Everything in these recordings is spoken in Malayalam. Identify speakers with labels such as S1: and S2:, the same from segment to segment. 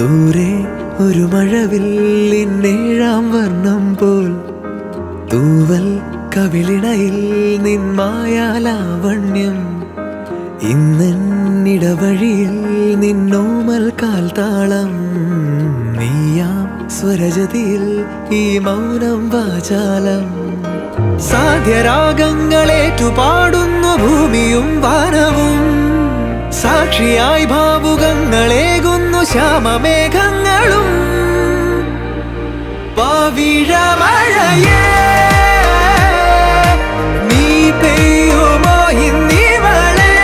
S1: ഒരു മഴവില്ലിന്നേഴാം വർണം പോൽ. തൂവൽ കവിളിണയിൽ നിന്മായാലാവണ്യം ഇന്നിടവഴിയിൽ നിന്നോമൽ കാൽത്താളം. നീയാം സ്വരജതിയിൽ ഈ മൗനം വാചാലം. സാധ്യരാഗങ്ങളേറ്റുപാടുന്നു ഭൂമിയും വാനവും. സാക്ഷിയായി ഭാവുകങ്ങളേകുന്നു ശ്യാമമേഘങ്ങളും പവിഴമഴയേ. നീ പെയ്യുമോ ഇന്നിവളെ?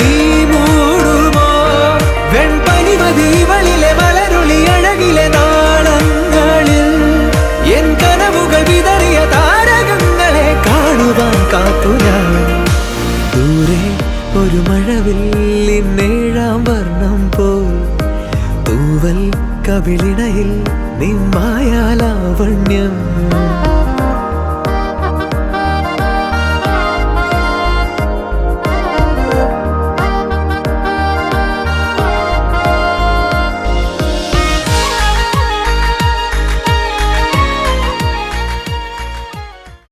S1: നീ മൂടുമോ വെൺപനിമതിവളിലെ മലരുളി അഴകിലെ നാളങ്ങളിൽ? എൻ കനവുകൾ വിതറിയ താരകങ്ങളെ കാണുവാൻ കാത്തു ഞാൻ ദൂരെ ഒരു മഴവില്ലി വർണം പോൽ തൂവൽ കവിളിണയിൽ നിമ്മായാലാവണ്യം.